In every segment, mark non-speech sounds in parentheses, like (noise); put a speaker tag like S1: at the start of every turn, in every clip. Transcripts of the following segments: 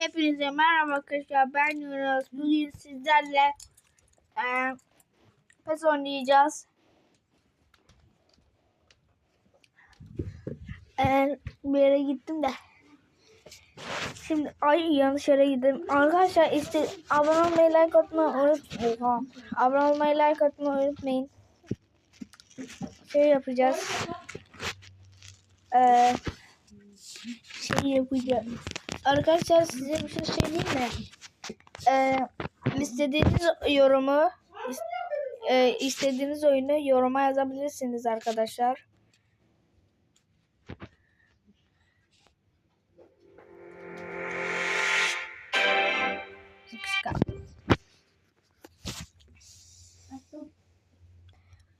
S1: Hepinize merhaba arkadaşlar. Ben Yunus. Bugün sizlerle eee PES oynayacağız. Eee, bir yere gittim de. Şimdi ay yanlış yere gittim. Arkadaşlar işte abone olmayı like atmayı unutmayın. Abone olmayı like atmayı unutmayın. Şey yapacağız. Eee şey yapacağız. Arkadaşlar size bir şey söyleyeyim mi? Ee, istediğiniz yorumu e, istediğiniz oyunu yoruma yazabilirsiniz arkadaşlar.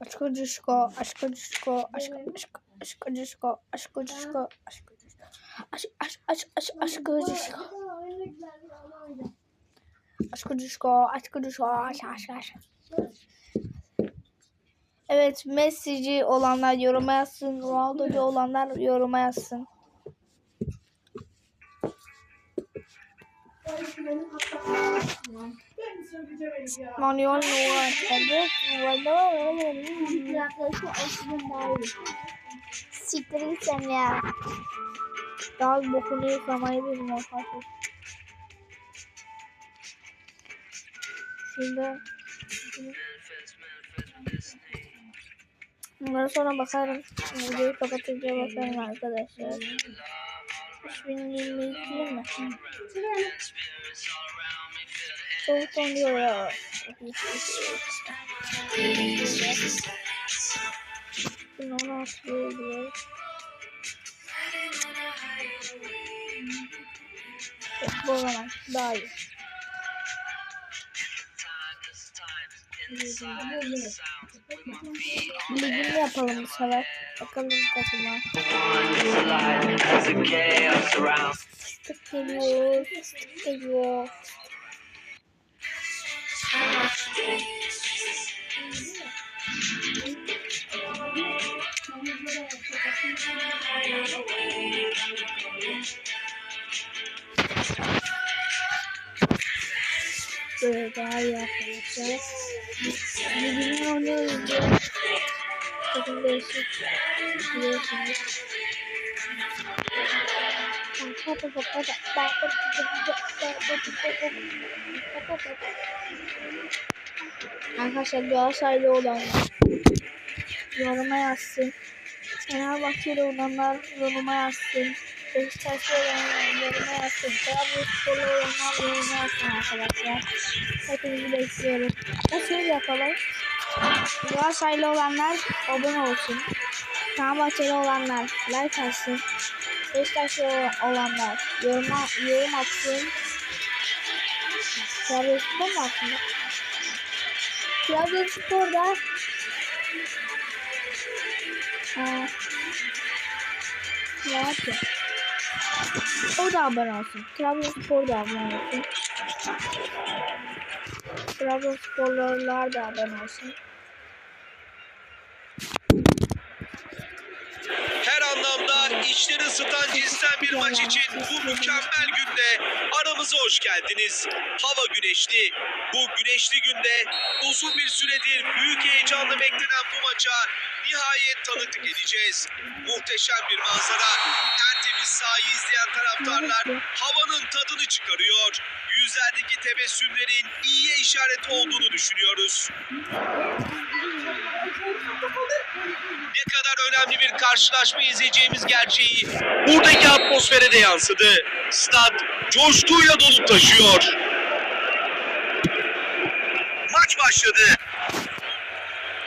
S1: Aşkı cuşko, aşkı cuşko, aşkı aşkı aşkı cuşko, aşkı cuşko, aşkı aşk aşk aşk aşk aşkı cuşko. Aşkı cuşko, aşkı cuşko, aşk aşk aşk. Evet, Messi'ci olanlar yoruma yazsın, Ronaldo'cu olanlar yoruma yazsın. Manuel evet, Siktir git sen ya. Daha bokunu yıkamayı bilmiyorum arkadaşlar. Şimdi Bunlara sonra bakarım. Videoyu kapatınca bakarım arkadaşlar. 3022 mi? Soğuktan diyor ya. Bunu ona atlıyor. Zaman daha iyi. Ligini yapalım bu sefer. Bakalım takıma. Fıstık geliyor. Fıstık geliyor. Böyle daha iyi arkadaşlar. Ligini oynuyoruz diye. Takım değişik. Biliyorsunuz. Arkadaşlar Galatasaraylı olanlar yoruma yazsın. Fenerbahçeli olanlar yoruma yazsın. Beşiktaşlı olanlar yoruma yazsın. Trabzonsporlu olanlar yoruma yazsın arkadaşlar. Hepinizi bekliyorum. Nasıl yapalım? Galatasaraylı olanlar abone olsun. Fenerbahçeli olanlar like atsın. Beşiktaşlı olanlar yoruma, yorum atsın. Trabzonspor mu atsın? Trabzonspor'da Aa, ne yapıyor? O da abone olsun. Trabzonspor da abone olsun. Trabzonsporlular da abone olsun.
S2: Anlamda içleri ısıtan cinsten bir maç için bu mükemmel günde aramıza hoş geldiniz. Hava güneşli. Bu güneşli günde uzun bir süredir büyük heyecanla beklenen bu maça nihayet tanıklık edeceğiz. Muhteşem bir manzara. Tertemiz sahayı izleyen taraftarlar havanın tadını çıkarıyor. Yüzlerdeki tebessümlerin iyiye işaret olduğunu düşünüyoruz. ne kadar önemli bir karşılaşma izleyeceğimiz gerçeği buradaki atmosfere de yansıdı. Stad coşkuyla dolup taşıyor. Maç başladı.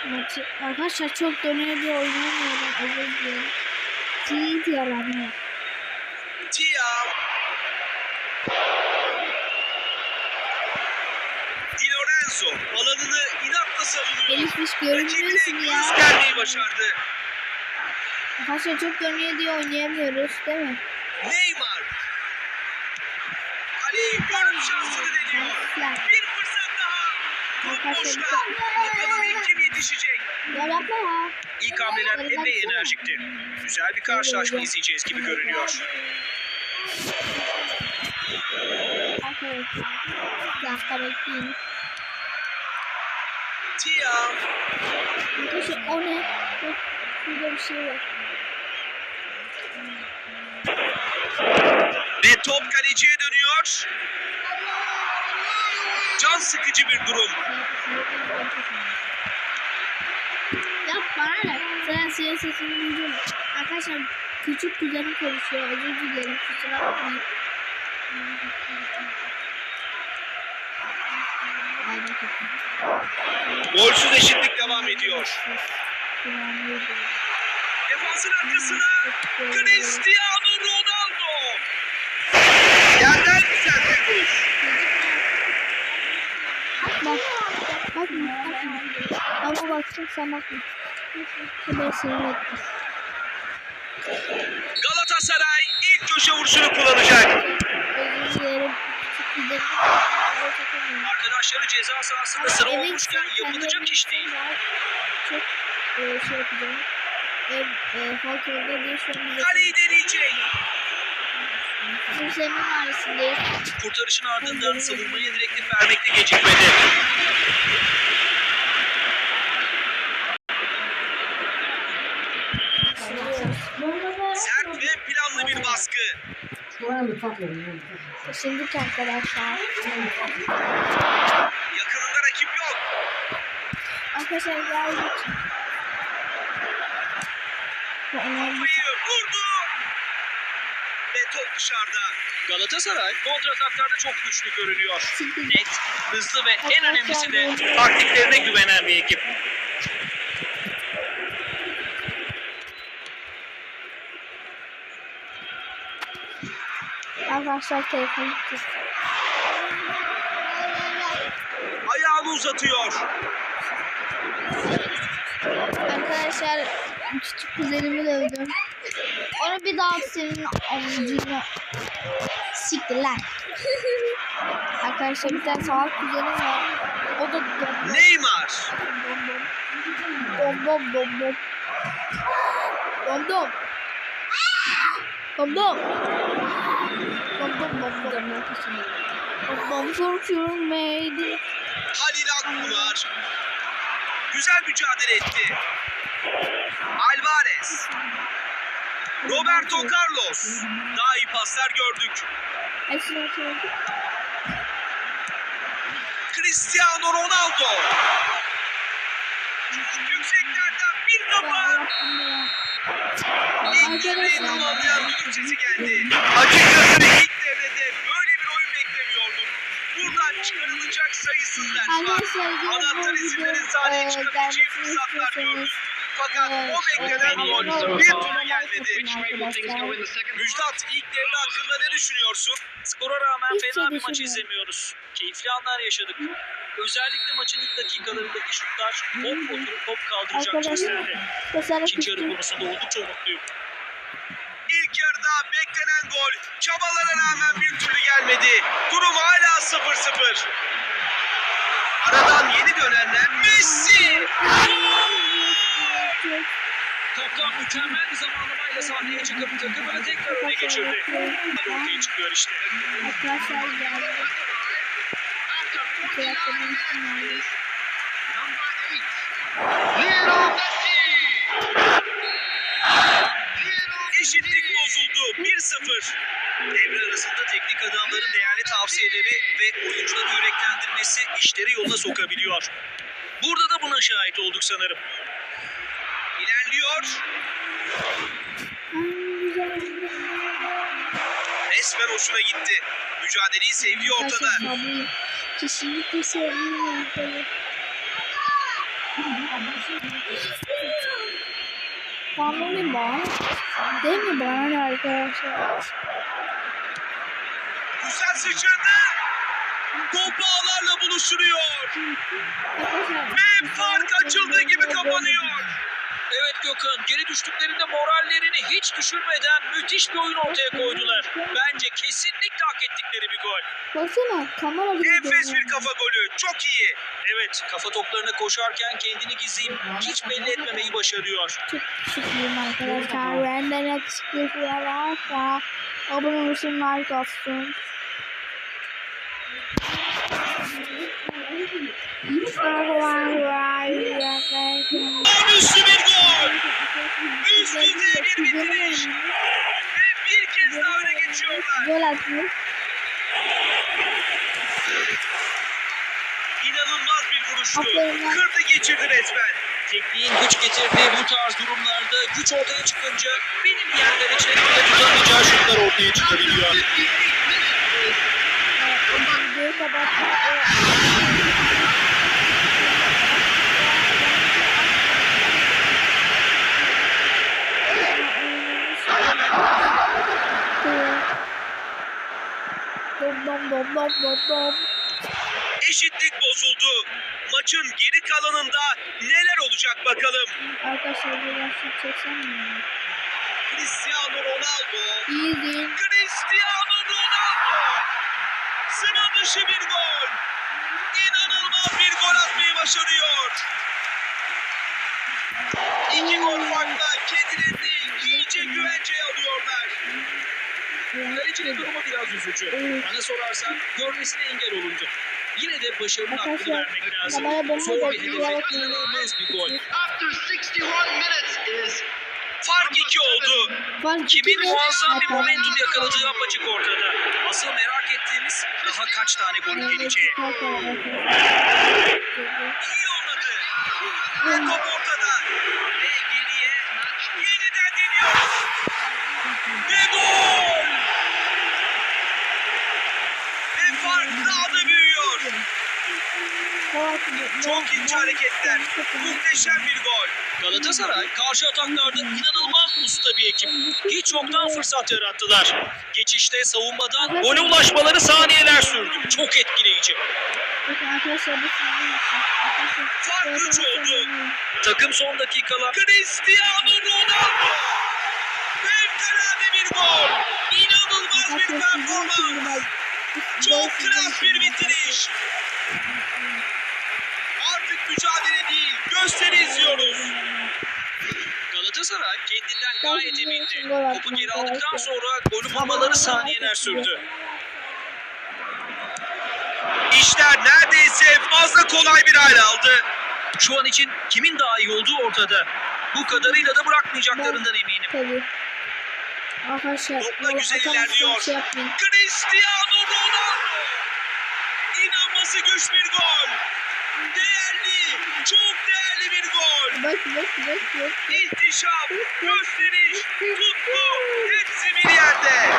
S1: Maçı, arkadaşlar çok dönüyor diye oynayamıyorum. Özür dilerim. Tilt yaramıyor.
S2: Tiam. Di Lorenzo alanını inatla savunuyor.
S1: Elif hiç görünmüyorsun ya.
S2: başardı.
S1: Arkadaşlar çok dönüyor diye oynayamıyoruz değil mi?
S2: Neymar. Kaleyi görüp şansını deniyor. Bir fırsat daha. Top boşta. Bakalım ilk kim yetişecek. İlk hamleler epey enerjikti. Güzel bir karşılaşma izleyeceğiz gibi görünüyor. Tia.
S1: Arkadaşlar o ne? Burada bir şey var.
S2: Ve top kaleciye dönüyor. Can sıkıcı bir durum.
S1: Yap bana ne? Sen senin sesini duydum. Arkadaşlar küçük kuzenim konuşuyor. Özür dilerim. Kusura bakmayın.
S2: Golsüz eşitlik devam ediyor. Defansın arkasına Cristiano Ronaldo. Yerden güzel bir vuruş.
S1: Bak. Bakma. Bakma. Ama baksın sen bakma.
S2: Galatasaray ilk köşe vuruşunu kullanacak. Arkadaşları ceza sahasında sıra olmuşken yapılacak iş değil.
S1: Çok e, şey yapacağım. Ev e, şu an bize
S2: Kaleyi deneyecek.
S1: Kimsenin mahallesindeyiz.
S2: Kurtarışın ardından savunmaya direktif vermekte gecikmedi. Sert ve planlı bir baskı.
S1: Şimdi arkadaşlar.
S2: Yakınında rakip yok.
S1: Arkadaşlar geldik.
S2: Kafayı vurdu. Ve top dışarıda. Galatasaray kontrataklarda çok güçlü görünüyor. Net, hızlı ve en önemlisi de taktiklerine güvenen bir ekip.
S1: Arkadaşlar telefon gitti.
S2: Ayağını uzatıyor.
S1: Arkadaşlar küçük kuzenimi dövdüm. Onu bir daha senin avucuna siktir lan. (laughs) Arkadaşlar bir tane salak kuzenim var. O da dom
S2: Neymar.
S1: dom dom dom dom. Dom dom. Dom dom. Dom dom dom dom. Dom dom korkuyorum meydi.
S2: Halil Akbular. Güzel mücadele etti. Alvarez. Roberto Carlos. Daha iyi paslar gördük. Cristiano Ronaldo. Yükseklerden bir kafa. İlk devreyi tamamlayan düdük sesi geldi. Açıkçası ilk devrede böyle bir oyun beklemiyordum. Buradan çıkarılacak sayısız ders var. Anahtar isimlerin sahneye çıkabileceği fırsatlar gördük. Fakat o beklenen gol bir türlü gelmedi. Müjdat ilk devre hakkında ne düşünüyorsun?
S3: Skora rağmen
S1: Hiç
S3: fena
S1: şey
S3: bir maç
S1: düşünmüyorum.
S3: izlemiyoruz. Keyifli anlar yaşadık. Özellikle maçın ilk dakikalarındaki şutlar hop oturup hop kaldıracak cinslerde. İkinci yarı konusunda oldukça umutluyum.
S2: İlk yarıda beklenen gol çabalara rağmen bir türlü gelmedi. Durum hala 0-0. Aradan yeni dönenler Messi.
S3: Kaptan mükemmel bir zamanlamayla sahneye çıkıp takımını tekrar öne geçirdi. Ortaya çıkıyor işte.
S1: Arkadaşlar geldi.
S2: Eşitlik bozuldu. 1-0. Devre arasında teknik adamların değerli tavsiyeleri ve oyuncuları yüreklendirmesi işleri yoluna sokabiliyor. Burada da buna şahit olduk sanırım.
S1: Güzel.
S2: Resmen hoşuna gitti. Mücadeleyi sevdiği ortada.
S1: Kesinlikle sevmiyorum. Bana ne bana? Değil mi bana ne arkadaşlar?
S2: Güzel sıçradı. Top ağlarla buluşturuyor.
S1: Arkadaşlar.
S2: Ve fark açıldığı gibi kapanıyor.
S3: Evet Gökhan, geri düştüklerinde morallerini hiç düşürmeden müthiş bir oyun ortaya koydular. Bence kesinlikle hak ettikleri bir gol.
S1: Baksana kamera gibi
S2: Enfes bir kafa golü. Çok iyi.
S3: Evet, kafa toplarına koşarken kendini gizleyip hiç belli etmemeyi başarıyor.
S1: Çok arkadaşlar. Benden yakışıklı varsa abone olsun like atsın.
S2: Olağanüstü bir gol. Üst düzey bir bitiriş. Ve bir kez daha öne geçiyorlar.
S1: Gol atmış.
S2: İnanılmaz bir vuruştu. Kırdı geçirdi resmen.
S3: Tekniğin güç getirdiği bu tarz durumlarda güç ortaya çıkınca benim yerler için bile tutamayacağı şutlar ortaya çıkabiliyor.
S1: Dom dom dom dom.
S2: Eşitlik bozuldu. Maçın geri kalanında neler olacak bakalım.
S1: Arkadaşlar bir lastik çeksem mi?
S2: Cristiano Ronaldo.
S1: İyi değil.
S2: Cristiano Ronaldo. Sıra dışı bir gol. İnanılmaz bir gol atmayı başarıyor. İki gol farkla kendilerini iyice güvenceye.
S3: Kalecinin durumu biraz üzücü. Bana sorarsan görmesine engel olundu. Yine de başarının hakkını vermek lazım. Zor bir hedefe inanılmaz bir gol.
S4: After 61 minutes is
S2: Fark iki oldu.
S1: Fark
S3: Kimin
S1: iki
S3: muazzam bir momentum yakaladığı apaçık ortada. Asıl merak ettiğimiz daha kaç tane gol geleceği.
S2: İyi yolladı. Ve top ortada. Ve geriye yeniden deniyor. Ve gol! Ve fark daha da büyüyor. Çok ince hareketler. Muhteşem bir gol.
S3: Galatasaray karşı ataklarda inanılmaz usta bir ekip. Hiç yoktan fırsat yarattılar. Geçişte savunmadan gole ulaşmaları saniyeler sürdü. Çok etkileyici.
S2: Fark
S1: böyle
S2: üç oldu.
S1: bakın.
S3: Takım son dakikalar
S2: Cristiano Ronaldo. Fevkalade bir gol. İnanılmaz bir performans. Çok klas bir bitiriş. Artık mücadele değil, gösteri izliyoruz.
S3: Galatasaray kendinden gayet emindi. Topu geri aldıktan sonra golü bulmaları saniyeler sürdü.
S2: İşler neredeyse fazla kolay bir hale aldı.
S3: Şu an için kimin daha iyi olduğu ortada. Bu kadarıyla da bırakmayacaklarından eminim.
S1: Tabii. Arkadaşlar.
S2: Topla
S1: valla
S2: güzel ilerliyor.
S1: Şey.
S2: Cristiano Ronaldo. İnanması güç bir gol. Değerli, çok değerli bir gol.
S1: Bak bak bak bak.
S2: İhtişam, gösteriş, tutku hepsi bir yerde.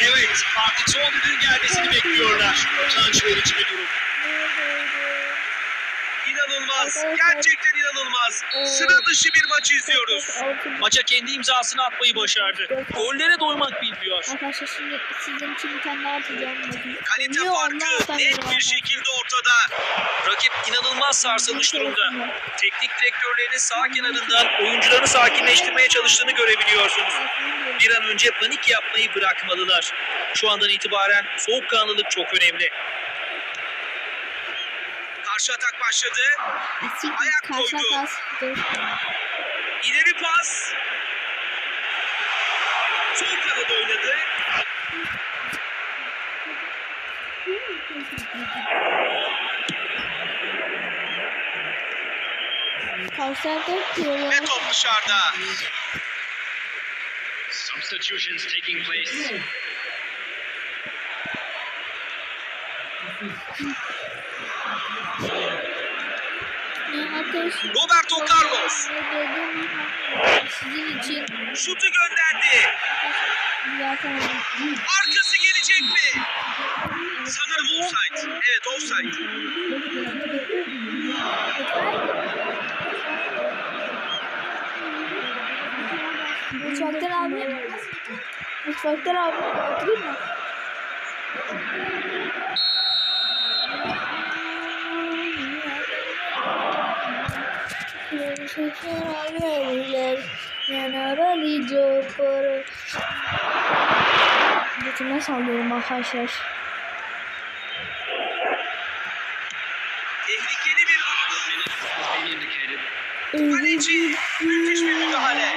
S3: Evet artık son düdüğün gelmesini bekliyorlar. Utanç verici bir durum.
S2: İnanılmaz, gerçekten inanılmaz. Sıra dışı bir maç izliyoruz.
S3: Maça kendi imzasını atmayı başardı. Gollere doymak bilmiyor.
S1: Arkadaşlar şimdi sizin için bir tane daha atacağım.
S2: Kalite farkı net bir şekilde ortada.
S3: Rakip inanılmaz sarsılmış durumda. Teknik direktörlerinin sağ kenarından oyuncuları sakinleştirmeye çalıştığını görebiliyorsunuz. Bir an önce panik yapmayı bırakmalılar. Şu andan itibaren soğukkanlılık çok önemli.
S2: Karşı atak başladı. Ayak koydu. İleri pas. Sol kanada oynadı. Ve top dışarıda.
S4: substitutions taking place.
S1: Ne arkadaşlar?
S2: Roberto Carlos?
S1: Sizin için
S2: şutu gönderdi. Arkası gelecek mi? Sanırım offside. Evet offside.
S1: Mutfaktan abi. Mutfaktan abi. Oturayım mı? Yanar Ali Copper. Götüme sallıyorum arkadaşlar.
S2: Tehlikeli bir
S4: indicated.
S2: Kaleci müthiş bir müdahale.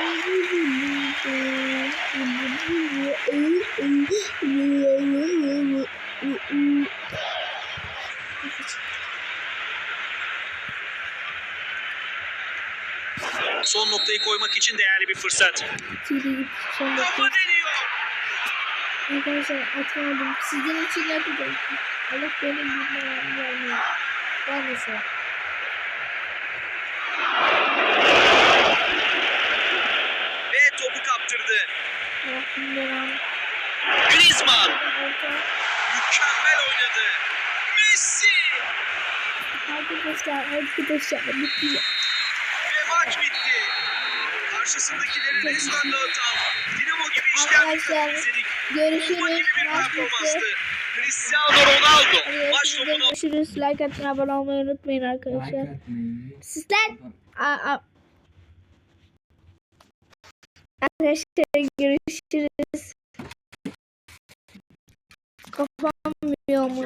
S2: Son noktayı koymak için değerli bir fırsat. Kafa deniyor.
S1: Arkadaşlar atmadım. Sizin için yapacağım. Allah benim bilmem gelmiyor. Ben de.
S2: Ve topu kaptırdı. Griezmann mükemmel oynadı. Messi
S1: Arkadaşlar arkadaşlar bitti.
S2: Karşısındakileri resmen dağıtan Dinamo gibi
S1: Arkadaşlar,
S2: izledik.
S1: görüşürüz.
S2: Cristiano Ronaldo maç topunu
S1: Görüşürüz. Like atın abone olmayı unutmayın arkadaşlar. Sizler. Arkadaşlar görüşürüz. Kafam yiyor mu?